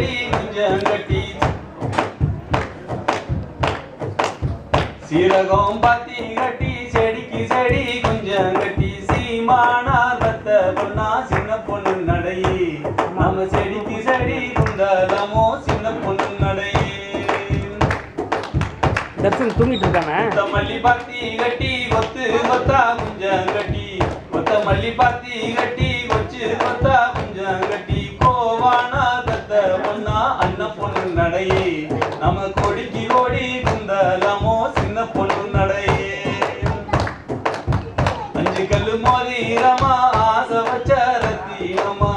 செடி குஞ்சங்கட்டி சீரகம் பாத்தி கட்டி செடிக்கு செடி குஞ்சங்கட்டி சீமானா பத்த பொண்ணா சின்ன பொண்ணு நடை நம்ம செடிக்கு செடி குண்டலமோ சின்ன பொண்ணு நடை தர்சன் தூங்கிட்டு இருக்கானே? கொத்த மல்லி பாத்தி கட்டி கொத்து கொத்தா குஞ்சம் கட்டி கொத்த மல்லி பாத்தி கட்டி பொண்ணு நடையே. நம்ம கொடிக்கு ஓடி குந்தலமோ சின்ன பொண்ணு நடையே. அஞ்சு கல்லு மோதிரமா ஆசை வச்ச ரத்தினமா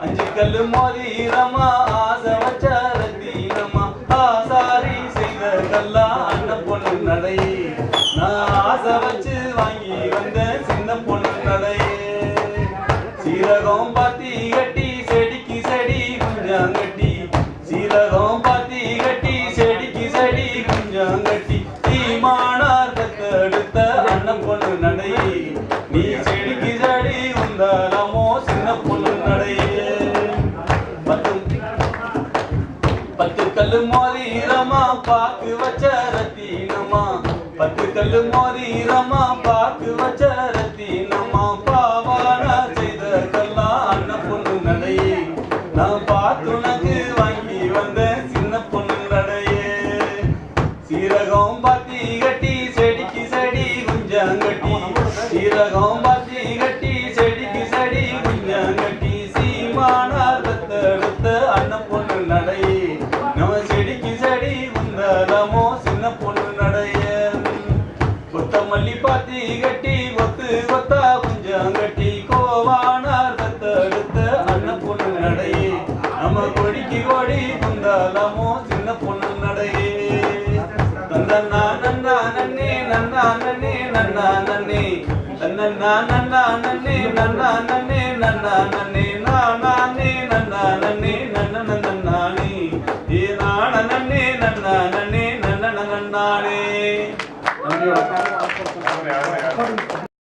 அஞ்சு கல்லு மோதிரமா ஆசை வச்ச ரத்தினமா ஆசாரி செய்த கல்லா அண்ணன் பொண்ணு நடையே. நான் ஆசை வச்சு செடி கட்டி தீமானார் தத்தெடுத்த அண்ணன் பொண்ணு நடை. நீ செடிக்கு செடி உந்தாலமோ சின்ன பொண்ணு நடை. பத்து பத்து கல்லு மோதிரமா பாக்கு வச்ச ரத்தீனமா. பத்து கல்லு மோதிரமா பாக்கு வச்ச ரத்தீனமா. சீரகம் பத்தி கட்டி செடிக்கு செடி குஞ்சங்கட்டி சீரகம் பத்தி கட்டி செடிக்கு செடி குஞ்சங்கட்டி சீமானார் தத்தெடுத்த அண்ணன் பொண்ணு நடை நம்ம செடிக்கு செடி குந்தலமோ சின்ன பொண்ணு நடைய. நடையே கொத்தமல்லி பாத்தி கட்டி ஒத்து கொத்தா குஞ்சங்கட்டி கோவானார் தத்தெடுத்த அண்ணன் பொண்ணு நடை நம்ம கொடிக்கு கொடி குந்தலமோ சின்ன பொண்ணு நன்னா நன்னே நன்னா நன்னே. நன்னா நன்னா நன்னே நன்னா நன்னே நன்னா நன்னே நானே நன்னா நன்னே நன்ன நன்னானே. ஏ நான நன்னே நன்னா நன்னே நன்ன நன்னானே.